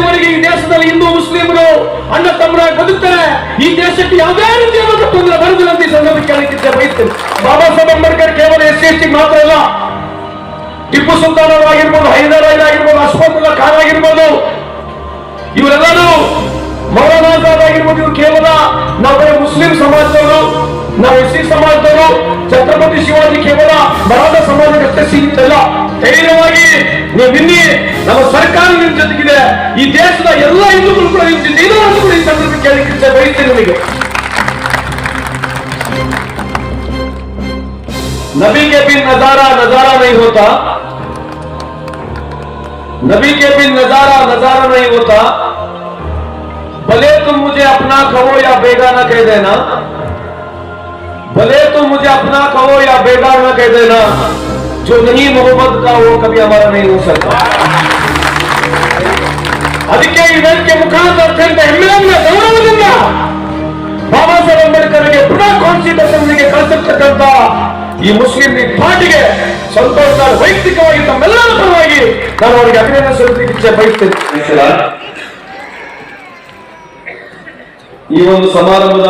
ಇವರಿಗೆ ಈ ದೇಶದಲ್ಲಿ ಹಿಂದೂ ಮುಸ್ಲಿಮರು ಅಣ್ಣ ತಮ್ಮರ ಬದುಕ್ತಾರೆ. ಈ ದೇಶಕ್ಕೆ ಯಾವುದೇ ರೀತಿಯಾದ ತೊಂದರೆ ಬರುವುದಿಲ್ಲ ಅಂತ ಈ ಸಂದರ್ಭಕ್ಕೆ ಕೇಳಲಿಕ್ಕೆ ಬಯಸ್ತೇನೆ. ಬಾಬಾ ಸಾಹೇಬ್ ಅಂಬೇಡ್ಕರ್ ಕೇವಲ ಎಸ್ ಸಿ ಮಾತ್ರ ಅಲ್ಲ, ಟಿಪ್ಪು ಸುಲ್ತಾನ್ ಅವರಾಗಿರ್ಬೋದು ಹೈದರ್ ಅಲಿ ಆಗಿರ್ಬೋದು ಅಶ್ಫಾಕುಲ್ಲಾ ಖಾನ್ ಆಗಿರ್ಬೋದು, ಇವರೆಲ್ಲರೂ ಮೌಲಾನಾ ಆಗಿರ್ಬೋದು, ಇವರು ಕೇವಲ ನಾವು ಮುಸ್ಲಿಂ ಸಮಾಜದವರು, ನಾವು ಎಸ್ ಸಿ ಸಮಾಜದವರು, ಛತ್ರಪತಿ ಶಿವಾಜಿ ಕೇವಲ ಮರಾಠ ಸಮಾಜಕ್ಕಷ್ಟೇ ಸೀಮಿತ ಇಲ್ಲ ಧೈರ್ಯವಾಗಿ ನೀವು ಇನ್ನಿ ನಮ್ಮ ಸರ್ಕಾರ ನಿಮ್ ಜೊತೆಗಿದೆ ಈ ದೇಶದ ಎಲ್ಲ ಹಿಂದೂಗಳು ಕೂಡ ನಿಮ್ ಜೊತೆ ಇದೆ ಅಂತ ಕೂಡ ಈ ಸಂದರ್ಭಕ್ಕೆ ಕೇಳಲಿಕ್ಕೆ ಇಚ್ಛೆ ಬಯಸ್ತೇನೆ ನಿಮಗೆ नबी के बिन नजारा नजारा नहीं होता नबी के बिन नजारा नजारा नहीं होता भले तुम मुझे अपना कहो या बेगाना कह देना भले तुम मुझे अपना कहो या बेगाना कह देना जो नहीं मोहब्बत का वो कभी हमारा नहीं हो सकता ಅದಕ್ಕೆ ಈ ವೇದಿಕೆ ಮುಖಾಂತರ ಅತ್ಯಂತ ಹೆಮ್ಮೆಯಿಂದ ಗೌರವದಿಂದ ಬಾಬಾ ಸಾಹೇಬ್ ಅಂಬೇಡ್ಕರ್ಗೆ ಪುನಃ ಕಾನ್ಸ್ಟಿಟ್ಯೂಷನ್ಗೆ ಕಳಿಸಿರ್ತಕ್ಕಂಥ ಈ ಮುಸ್ಲಿಂ ಲೀಗ್ ಪಾರ್ಟಿಗೆ ಸಂತೋಷ ನಾನು ವೈಯಕ್ತಿಕವಾಗಿ ತಮ್ಮೆಲ್ಲರ ಪರವಾಗಿ ನಾನು ಅವರಿಗೆ ಅಭಿನಂದನೆ ಸಲ್ಲಿಸಲಿಕ್ಕೆ ಇಚ್ಛೆ ಬಯಸ್ತೇನೆ ನಮಸ್ಕಾರ. ಈ ಒಂದು ಸಮಾರಂಭದ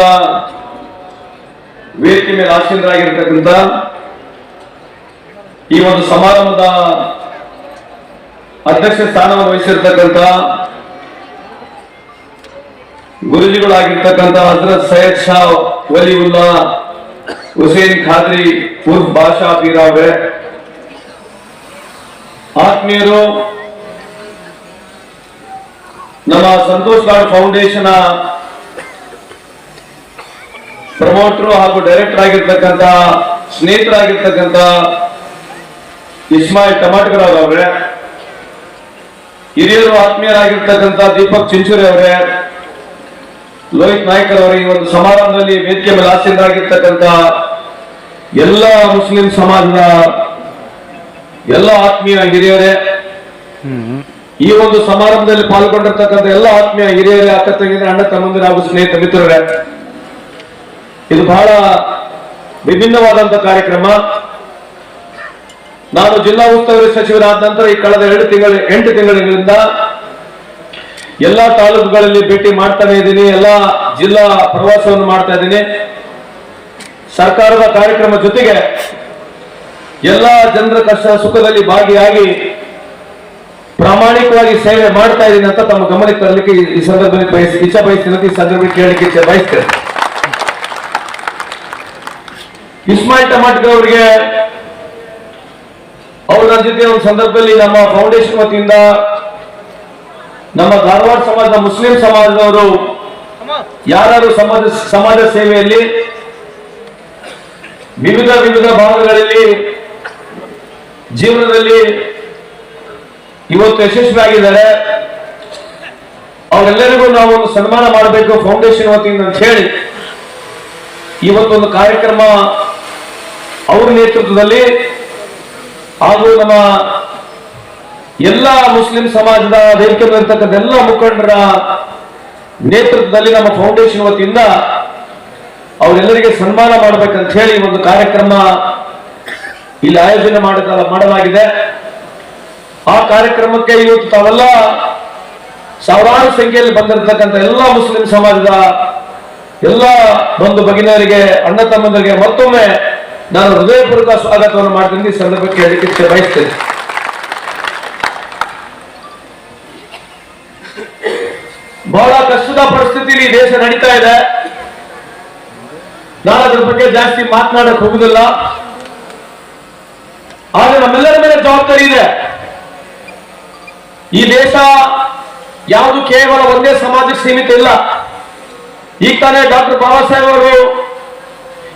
ವೇದಿಕೆ ಮೇಲೆ ಆಸೀನರಾಗಿರ್ತಕ್ಕಂಥ ಈ ಒಂದು ಸಮಾರಂಭದ ಅಧ್ಯಕ್ಷ ಸ್ಥಾನವನ್ನು ವಹಿಸಿರ್ತಕ್ಕಂಥ ಗುರುಜಿಗಳಾಗಿರ್ತಕ್ಕಂಥ ಹಜರತ್ ಸೈಯದ್ ಶಾ ವಲಿವುಲ್ಲಾ ಹುಸೇನ್ ಖಾದ್ರಿ ಉರ್ಫ್ ಬಾಷಾ ಆತ್ಮೀಯರು, ನಮ್ಮ ಸಂತೋಷ್ ಲಾಡ್ ಫೌಂಡೇಶನ್ ಪ್ರಮೋಟರ್ ಹಾಗೂ ಡೈರೆಕ್ಟರ್ ಆಗಿರ್ತಕ್ಕಂಥ, ಸ್ನೇಹಿತರಾಗಿರ್ತಕ್ಕಂಥ ಇಸ್ಮಾಯಿಲ್ ಟಮಾಟಕರ್ ಅವರೇ, ಹಿರಿಯರು ಆತ್ಮೀಯರಾಗಿರ್ತಕ್ಕಂಥ ದೀಪಕ್ ಚಿಂಚೂರಿ ಅವರೇ, ಲೋಹಿತ್ ನಾಯ್ಕರ್ ಅವರ, ಈ ಒಂದು ಸಮಾರಂಭದಲ್ಲಿ ವೇದಿಕೆ ಮೇಲೆ ಆಸೀನರಾಗಿರ್ತಕ್ಕಂಥ ಎಲ್ಲ ಮುಸ್ಲಿಂ ಸಮಾಜದ ಎಲ್ಲ ಆತ್ಮೀಯ ಹಿರಿಯರೇ, ಈ ಒಂದು ಸಮಾರಂಭದಲ್ಲಿ ಪಾಲ್ಗೊಂಡಿರ್ತಕ್ಕಂಥ ಎಲ್ಲ ಆತ್ಮೀಯ ಹಿರಿಯರೇ, ಅಕ್ಕ ತಂಗಿದ್ರೆ ಅಣ್ಣ ತಮ್ಮಂದಿರ ಹಾಗೂ ಸ್ನೇಹಿತ ಮಿತ್ರರೇ, ಇದು ಬಹಳ ವಿಭಿನ್ನವಾದಂತ ಕಾರ್ಯಕ್ರಮ. ನಾನು ಜಿಲ್ಲಾ ಉಸ್ತುವಾರಿ ಸಚಿವರಾದ ನಂತರ ಈ ಕಳೆದ ಎರಡು ತಿಂಗಳ, ಎಂಟು ತಿಂಗಳಿಂದ ಎಲ್ಲಾ ತಾಲೂಕುಗಳಲ್ಲಿ ಭೇಟಿ ಮಾಡ್ತಾನೆ ಇದ್ದೀನಿ, ಎಲ್ಲಾ ಜಿಲ್ಲಾ ಪ್ರವಾಸವನ್ನು ಮಾಡ್ತಾ ಇದ್ದೀನಿ. ಸರ್ಕಾರದ ಕಾರ್ಯಕ್ರಮ ಜೊತೆಗೆ ಎಲ್ಲಾ ಜನರ ಕಷ್ಟ ಸುಖದಲ್ಲಿ ಭಾಗಿಯಾಗಿ ಪ್ರಾಮಾಣಿಕವಾಗಿ ಸೇವೆ ಮಾಡ್ತಾ ಇದ್ದೀನಿ ಅಂತ ತಮ್ಮ ಗಮನಕ್ಕೆ ತರಲಿಕ್ಕೆ ಈ- ಸಂದರ್ಭದಲ್ಲಿ ಬಯಸಿ ಇಚ್ಛೆ ಬಯಸ್ತೀನಿ ಈ ಸಂದರ್ಭದಲ್ಲಿ ಕೇಳಲಿಕ್ಕೆ ಇಚ್ಛೆ ಬಯಸ್ತೇನೆ. ಇಸ್ಮಾಯಿಲ್ ಟಮಾಟ್ಕ ಅವರಿಗೆ ಅವ್ರ ಜೊತೆ ಒಂದು ಸಂದರ್ಭದಲ್ಲಿ ನಮ್ಮ ಫೌಂಡೇಶನ್ ವತಿಯಿಂದ ನಮ್ಮ ಧಾರವಾಡ ಸಮಾಜದ ಮುಸ್ಲಿಂ ಸಮಾಜದವರು ಯಾರು ಸಮಾಜ ಸಮಾಜ ಸೇವೆಯಲ್ಲಿ ವಿವಿಧ ವಿವಿಧ ಭಾಗಗಳಲ್ಲಿ ಜೀವನದಲ್ಲಿ ಇವತ್ತು ಯಶಸ್ವಿಯಾಗಿದ್ದಾರೆ. ಅವರೆಲ್ಲರಿಗೂ ನಾವು ಒಂದು ಸನ್ಮಾನ ಮಾಡಬೇಕು ಫೌಂಡೇಶನ್ ವತಿಯಿಂದ ಅಂತ ಹೇಳಿ ಇವತ್ತೊಂದು ಕಾರ್ಯಕ್ರಮ ಅವರ ನೇತೃತ್ವದಲ್ಲಿ ಹಾಗೂ ನಮ್ಮ ಎಲ್ಲ ಮುಸ್ಲಿಂ ಸಮಾಜದ ವೇದಿಕೆ ಇರ್ತಕ್ಕಂಥ ಎಲ್ಲ ಮುಖಂಡರ ನೇತೃತ್ವದಲ್ಲಿ ನಮ್ಮ ಫೌಂಡೇಶನ್ ವತಿಯಿಂದ ಅವರೆಲ್ಲರಿಗೆ ಸನ್ಮಾನ ಮಾಡಬೇಕಂತ ಹೇಳಿ ಒಂದು ಕಾರ್ಯಕ್ರಮ ಇಲ್ಲಿ ಆಯೋಜನೆ ಮಾಡ ಮಾಡಲಾಗಿದೆ. ಆ ಕಾರ್ಯಕ್ರಮಕ್ಕೆ ಇವತ್ತು ತಾವೆಲ್ಲ ಸಾವಿರಾರು ಸಂಖ್ಯೆಯಲ್ಲಿ ಬಂದಿರತಕ್ಕಂಥ ಎಲ್ಲ ಮುಸ್ಲಿಂ ಸಮಾಜದ ಎಲ್ಲ ಬಂಧು ಭಗಿನಿಯರಿಗೆ, ಅಣ್ಣ ತಮ್ಮಂದರಿಗೆ ಮತ್ತೊಮ್ಮೆ ನಾನು ಹೃದಯಪೂರ್ವಕ ಸ್ವಾಗತವನ್ನು ಮಾಡ್ತೀನಿ ಈ ಸಂದರ್ಭಕ್ಕೆ ಹೇಳಿಕೆ ಬಯಸ್ತೇನೆ. ಬಹಳ ಕಷ್ಟದ ಪರಿಸ್ಥಿತಿಯಲ್ಲಿ ದೇಶ ನಡೀತಾ ಇದೆ. ನಾನು ಅದ್ರ ಬಗ್ಗೆ ಜಾಸ್ತಿ ಮಾತನಾಡಕ್ ಹೋಗುದಿಲ್ಲ. ಆದ್ರೆ ನಮ್ಮೆಲ್ಲರ ಮೇಲೆ ಜವಾಬ್ದಾರಿ ಇದೆ. ಈ ದೇಶ ಯಾವುದು ಕೇವಲ ಒಂದೇ ಸಮಾಜಕ್ಕೆ ಸೀಮಿತ ಇಲ್ಲ. ಈಗ ತಾನೇ ಡಾಕ್ಟರ್ ಬಾಬಾ ಸಾಹೇಬ್ ಅವರು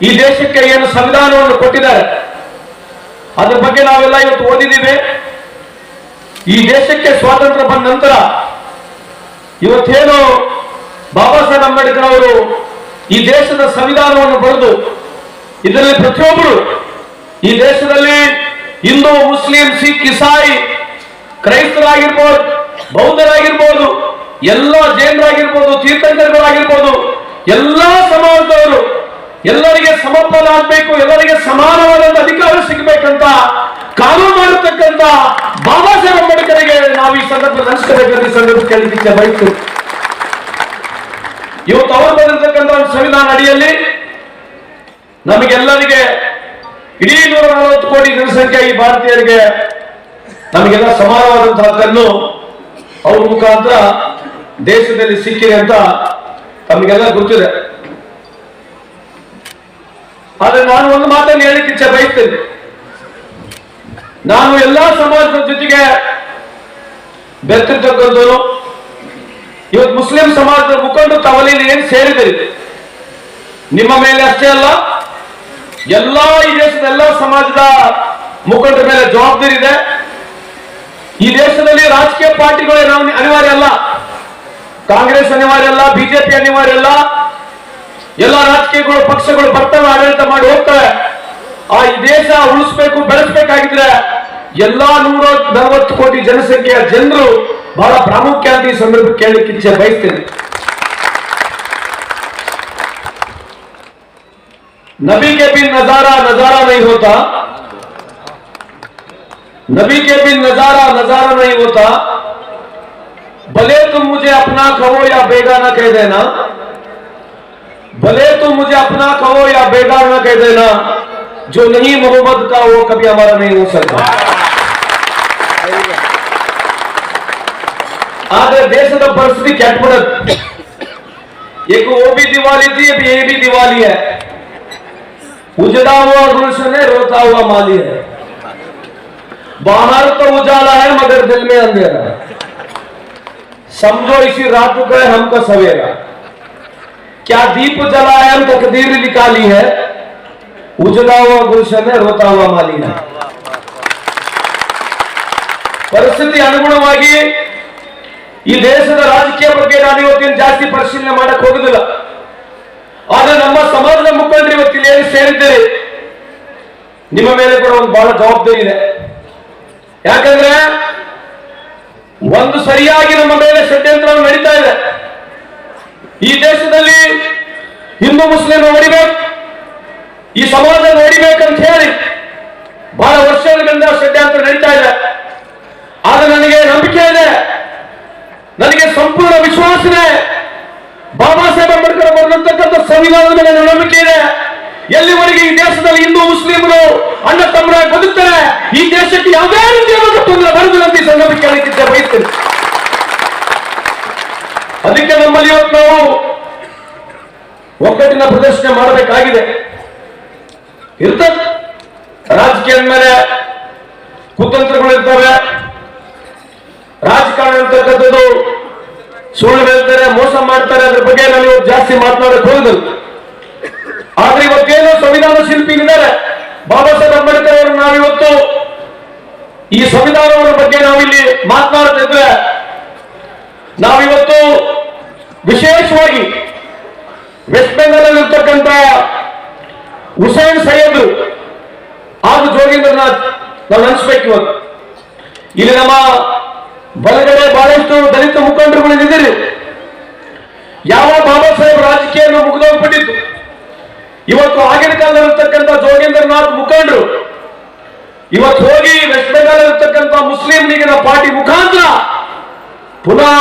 ಈ ದೇಶಕ್ಕೆ ಏನು ಸಂವಿಧಾನವನ್ನು ಕೊಟ್ಟಿದ್ದಾರೆ? ಅದ್ರ ಬಗ್ಗೆ ನಾವೆಲ್ಲ ಇವತ್ತು ಓದಿದ್ದೀವಿ. ಈ ದೇಶಕ್ಕೆ ಸ್ವಾತಂತ್ರ್ಯ ಬಂದ ನಂತರ ಇವತ್ತೇನು ಬಾಬಾ ಸಾಹೇಬ್ ಅಂಬೇಡ್ಕರ್ ಅವರು ಈ ದೇಶದ ಸಂವಿಧಾನವನ್ನು ಬರೆದು, ಇದರಲ್ಲಿ ಪ್ರತಿಯೊಬ್ಬರು ಈ ದೇಶದಲ್ಲಿ ಹಿಂದೂ, ಮುಸ್ಲಿಂ, ಸಿಖ್, ಇಸಾಯಿ, ಕ್ರೈಸ್ತರಾಗಿರ್ಬೋದು, ಬೌದ್ಧರಾಗಿರ್ಬೋದು, ಎಲ್ಲ ಜೈನರಾಗಿರ್ಬೋದು ತೀರ್ಥಂಕರರಾಗಿರ್ಬೋದು ಎಲ್ಲಾ ಸಮಾಜದವರು ಎಲ್ಲರಿಗೆ ಸಮರ್ಪಣ ಆಗ್ಬೇಕು ಎಲ್ಲರಿಗೆ ಸಮಾನವಾದಂತ ಅಧಿಕಾರ ಸಿಗಬೇಕಂತ ಕಾನೂನು ಮಾಡತಕ್ಕಂತ ಬಾಬಾ ಸಾಹೇಬ್ ಅಂಬೇಡ್ಕರ್ಗೆ ನಾವು ಈ ಸಂದರ್ಭದಲ್ಲಿ ಹಂಚ್ಕೋಬೇಕಂತ ಸಂದರ್ಭ ಕೇಳಲಿಕ್ಕೆ ಬಯಸ್ತೀವಿ ಇವತ್ತು ಅವರು ಬಂದಿರತಕ್ಕಂಥ ಒಂದು ಸಂವಿಧಾನ ಅಡಿಯಲ್ಲಿ ನಮಗೆಲ್ಲರಿಗೆ ಇಡೀ ನೂರ ನಲವತ್ತು ಕೋಟಿ ಜನಸಂಖ್ಯೆ ಈ ಭಾರತೀಯರಿಗೆ ನಮಗೆಲ್ಲ ಸಮಾನವಾದಂತಹ ಹಕ್ಕನ್ನು ಅವ್ರ ಮುಖಾಂತರ ದೇಶದಲ್ಲಿ ಸಿಕ್ಕಿದೆ ಅಂತ ತಮಗೆಲ್ಲ ಗೊತ್ತಿದೆ. ಆದ್ರೆ ನಾನು ಒಂದು ಮಾತನ್ನು ಹೇಳಿಕ್ಕೆ ಇಚ್ಛೆ ಬಯಸ್ತೇನೆ. ನಾನು ಎಲ್ಲಾ ಸಮಾಜದ ಜೊತೆಗೆ ಬೆರ್ತಿರ್ತಕ್ಕಂಥವ್ರು, ಇವತ್ತು ಮುಸ್ಲಿಂ ಸಮಾಜದ ಮುಖಂಡರು ತವಲಿನ ಏನು ಸೇರಿದಿರಿ ನಿಮ್ಮ ಮೇಲೆ ಅಷ್ಟೇ ಅಲ್ಲ, ಎಲ್ಲಾ ಈ ದೇಶದ ಎಲ್ಲಾ ಸಮಾಜದ ಮುಖಂಡರ ಮೇಲೆ ಜವಾಬ್ದಾರಿ ಇದೆ. ಈ ದೇಶದಲ್ಲಿ ರಾಜಕೀಯ ಪಾರ್ಟಿಗಳು ನಾವು ಅನಿವಾರ್ಯ ಅಲ್ಲ. ಕಾಂಗ್ರೆಸ್ ಅನಿವಾರ್ಯ ಅಲ್ಲ, ಬಿಜೆಪಿ ಅನಿವಾರ್ಯ ಅಲ್ಲ. ಎಲ್ಲ ರಾಜಕೀಯಗಳು ಪಕ್ಷಗಳು ಬರ್ತವೆ ಆಡಳಿತ ಮಾಡಿ ಹೋಗ್ತವೆ ಆ ಈ ದೇಶ ಉಳಿಸ್ಬೇಕು ಬೆಳೆಸ್ಬೇಕಾಗಿದ್ರೆ ಎಲ್ಲಾ ನೂರ ನಲವತ್ತು ಕೋಟಿ ಜನಸಂಖ್ಯೆಯ ಜನರು ಬಹಳ ಪ್ರಾಮುಖ್ಯ ಅಂತ ಈ ಸಂದರ್ಭ ಕೇಳಲಿಕ್ಕೆ ಇಚ್ಛೆ ಬಯಸ್ತೇನೆ नबी के बिन नजारा नजारा नहीं होता नबी के बिन नजारा नजारा नहीं होता भले तुम मुझे अपना कहो या बेगाना कह देना भले तुम मुझे अपना कहो या बेगाना कह देना जो नहीं मोहम्मद का वो कभी हमारा नहीं हो सकता ಆದ್ರೆ ದೇಶದ ಪರಿಸ್ಥಿತಿ ಕೆಟ್ಬಿಡತ್ತೆ एक वो भी दिवाली थी अब ये भी दिवाली है उजड़ा हुआ गुलशन है रोता हुआ माली है बाहर तो उजाला है मगर दिल में अंधेरा है समझो इसी रात को है हमको सवेरा क्या दीप जलाए हम तकदीर निकाली है उजड़ा हुआ गुलशन है रोता हुआ माली है ಪರಿಸ್ಥಿತಿ ಅನುಗುಣವಾಗಿ ಈ ದೇಶದ ರಾಜಕೀಯ ಬಗ್ಗೆ ನಾನು ಇವತ್ತಿನ ಜಾಸ್ತಿ ಪರಿಶೀಲನೆ ಮಾಡಕ್ ಹೋಗುದಿಲ್ಲ ಆದ್ರೆ ನಮ್ಮ ಸಮಾಜದ ಮುಖಂಡರು ಇವತ್ತಿಲ್ಲಿ ಏನು ಸೇರಿದ್ದೀರಿ ನಿಮ್ಮ ಮೇಲೆ ಕೂಡ ಒಂದು ಬಹಳ ಜವಾಬ್ದಾರಿ ಇದೆ ಯಾಕಂದ್ರೆ ಒಂದು ಸರಿಯಾಗಿ ನಮ್ಮ ಮೇಲೆ ಷಡ್ಯಂತ್ರ ನಡೀತಾ ಇದೆ ಈ ದೇಶದಲ್ಲಿ ಹಿಂದೂ ಮುಸ್ಲಿಂ ಹೊಡಿಬೇಕು ಈ ಸಮಾಜ ಹೊಡಿಬೇಕಂತ ಹೇಳಿ ಬಹಳ ವರ್ಷಗಳಿಂದ ಷಡ್ಯಂತ್ರ ನಡೀತಾ ಇದೆ. ಆದ್ರೆ ನನಗೆ ನಂಬಿಕೆ ಇದೆ, ನನಗೆ ಸಂಪೂರ್ಣ ವಿಶ್ವಾಸ ಇದೆ. ಬಾಬಾ ಸಾಹೇಬ್ ಅಂಬೇಡ್ಕರ್ ಬರೆದಂತಕ್ಕಂಥ ಸಂವಿಧಾನದ ಮೇಲೆ ನಂಬಿಕೆ ಇದೆ. ಎಲ್ಲಿವರೆಗೆ ಈ ದೇಶದಲ್ಲಿ ಹಿಂದೂ ಮುಸ್ಲಿಮರು ಅಣ್ಣ ತಮ್ಮ ಬದುಕ್ತಾರೆ, ಈ ದೇಶಕ್ಕೆ ಯಾವುದೇ ರೀತಿಯಾದ ತೊಂದರೆ ಬರುದಿಲ್ಲ ಅಂತ ಈ ಬಯಸ್ತೇನೆ. ಅದಕ್ಕೆ ನಮ್ಮಲ್ಲಿ ಇವತ್ತು ನಾವು ಒಗ್ಗಟ್ಟಿನ ಪ್ರದರ್ಶನ ಮಾಡಬೇಕಾಗಿದೆ. ಇರ್ತದೆ. ರಾಜಕೀಯದ ಮೇಲೆ ಕುತಂತ್ರಗಳು ಇರ್ತವೆ. ರಾಜಕಾರಣ ಅಂತಕ್ಕಂಥದ್ದು ಸುಳ್ಳು ಹೇಳ್ತಾರೆ, ಮೋಸ ಮಾಡ್ತಾರೆ, ಅದ್ರ ಬಗ್ಗೆ ನಾನು ಇವತ್ತು ಜಾಸ್ತಿ ಮಾತನಾಡಕ್ಕೆ ಹೋಗಿದ್ರು ಆದ್ರೆ ಇವತ್ತೇನು ಸಂವಿಧಾನ ಶಿಲ್ಪಿಗಳಿದ್ದಾರೆ ಬಾಬಾ ಸಾಹೇಬ್ ಅಂಬೇಡ್ಕರ್ ಅವರು ನಾವಿವತ್ತು ಈ ಸಂವಿಧಾನವರ ಬಗ್ಗೆ ನಾವಿಲ್ಲಿ ಮಾತನಾಡ್ತಿದ್ರೆ ನಾವಿವತ್ತು ವಿಶೇಷವಾಗಿ ವೆಸ್ಟ್ ಬೆಂಗಾಲ್ ಇರ್ತಕ್ಕಂಥ ಹುಸೇನ್ ಸೈಯದ್ ಹಾಗೂ ಜೋಗೇಂದ್ರನಾಥ್ ನಾವು ಅನಿಸ್ಬೇಕು ಇವತ್ತು ಇಲ್ಲಿ ನಮ್ಮ ಬಲಗಡೆ ಬಹಳಷ್ಟು ದಲಿತ ಮುಖಂಡರುಗಳು ಇದ್ದೀರಿ ಯಾವ ಬಾಬಾ ಸಾಹೇಬ್ ರಾಜಕೀಯವನ್ನು ಮುಗಿದೋಗ್ಬಿಟ್ಟಿತ್ತು. ಇವತ್ತು ಆಗಿನ ಕಾಲದಲ್ಲಿರ್ತಕ್ಕಂಥ ಜೋಗೇಂದ್ರನಾಥ್ ಮುಖಂಡರು ಇವತ್ತು ಹೋಗಿ ವೆಸ್ಟ್ ಬೆಂಗಾಲ್ ಇರ್ತಕ್ಕಂಥ ಮುಸ್ಲಿಂ ಲೀಗಿನ ಪಾರ್ಟಿ ಮುಖಾಂತರ ಪುನಃ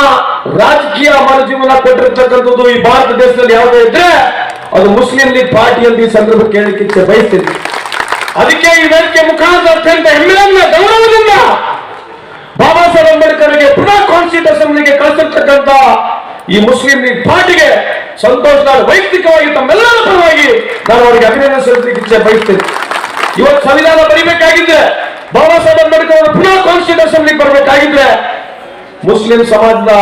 ರಾಜಕೀಯ ಮರುಜೀವನ ಕೊಟ್ಟಿರ್ತಕ್ಕಂಥದ್ದು ಈ ಭಾರತ ದೇಶದಲ್ಲಿ ಯಾವುದೇ ಇದ್ರೆ ಅದು ಮುಸ್ಲಿಂ ಲೀಗ್ ಪಾರ್ಟಿ ಅಂತ ಈ ಸಂದರ್ಭ ಕೇಳಲಿಕ್ಕೆ ಬಯಸ್ತೀನಿ. ಅದಕ್ಕೆ ಈ ವೇದಿಕೆ ಮುಖಾಂತರ ಅತ್ಯಂತ ಹೆಮ್ಮೆಯನ್ನ, ಗೌರವದಿಂದ ಬಾಬಾ ಸಾಹೇಬ್ ಅಂಬೇಡ್ಕರ್ಗೆ ಪುನಃ ಕಾನ್ಸ್ಟಿಟ್ಯೂಟ್ ಅಸೆಂಬ್ಲಿಗೆ ಕಳಿಸಿರ್ತಕ್ಕಂಥ ಈ ಮುಸ್ಲಿಂ ಲೀಗ್ ಪಾರ್ಟಿಗೆ ಸಂತೋಷದ ವೈಯಕ್ತಿಕವಾಗಿ ತಮ್ಮೆಲ್ಲರ ಪರವಾಗಿ ನಾನು ಅವರಿಗೆ ಅಭಿನಂದನೆ ಸಲ್ಲಿಸಲಿಕ್ಕೆ ಬಯಸ್ತೇನೆ. ಇವತ್ತು ಸಂವಿಧಾನ ಬರೀಬೇಕಾಗಿದ್ರೆ, ಬಾಬಾ ಸಾಹೇಬ್ ಅಂಬೇಡ್ಕರ್ ಅವರು ಪುನಃ ಕಾನ್ಸ್ಟಿಟ್ಯೂಟ್ ಅಸೆಂಬ್ಲಿಗೆ ಬರಬೇಕಾಗಿದ್ರೆ ಮುಸ್ಲಿಂ ಸಮಾಜದ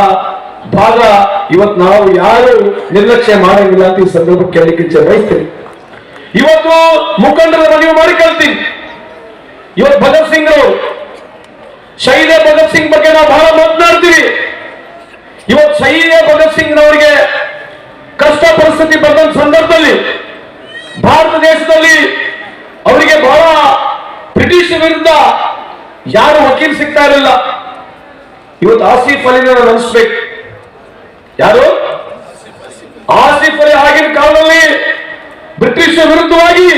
ಭಾಗ ಇವತ್ತು ನಾವು ಯಾರು ನಿರ್ಲಕ್ಷ್ಯ ಮಾಡಂಗಿಲ್ಲ ಅಂತ ಈ ಸಂದರ್ಭ ಕೇಳಲಿಕ್ಕೆ ಇವತ್ತು ಮುಖಂಡರ ಮನವಿ ಮಾಡಿ ಕಳ್ತೀನಿ ಇವತ್ತು ಭಗತ್ ಸಿಂಗ್ ಅವರು, ಶಹೀದ ಭಗತ್ ಸಿಂಗ್ ಬಗ್ಗೆ ನಾವು ಬಹಳ ಮಾತನಾಡ್ತೀವಿ. ಇವತ್ತು ಶಹೀದ ಭಗತ್ ಸಿಂಗ್ ಅವರಿಗೆ ಕಷ್ಟ ಪರಿಸ್ಥಿತಿ ಬಂದ ಸಂದರ್ಭದಲ್ಲಿ ಭಾರತ ದೇಶದಲ್ಲಿ ಅವರಿಗೆ ಬಹಳ ಬ್ರಿಟಿಷ್ ವಿರುದ್ಧ ಯಾರು ವಕೀಲ್ ಸಿಗ್ತಾ ಇರಲಿಲ್ಲ. ಇವತ್ತು ಆಸಿಫ್ ಅಲಿ ನೆನೆಸ್ಬೇಕು. ಯಾರು? ಆಸಿಫ್ ಅಲಿ ಆಗಿನ ಕಾಲದಲ್ಲಿ ಬ್ರಿಟಿಷ್ ವಿರುದ್ಧವಾಗಿ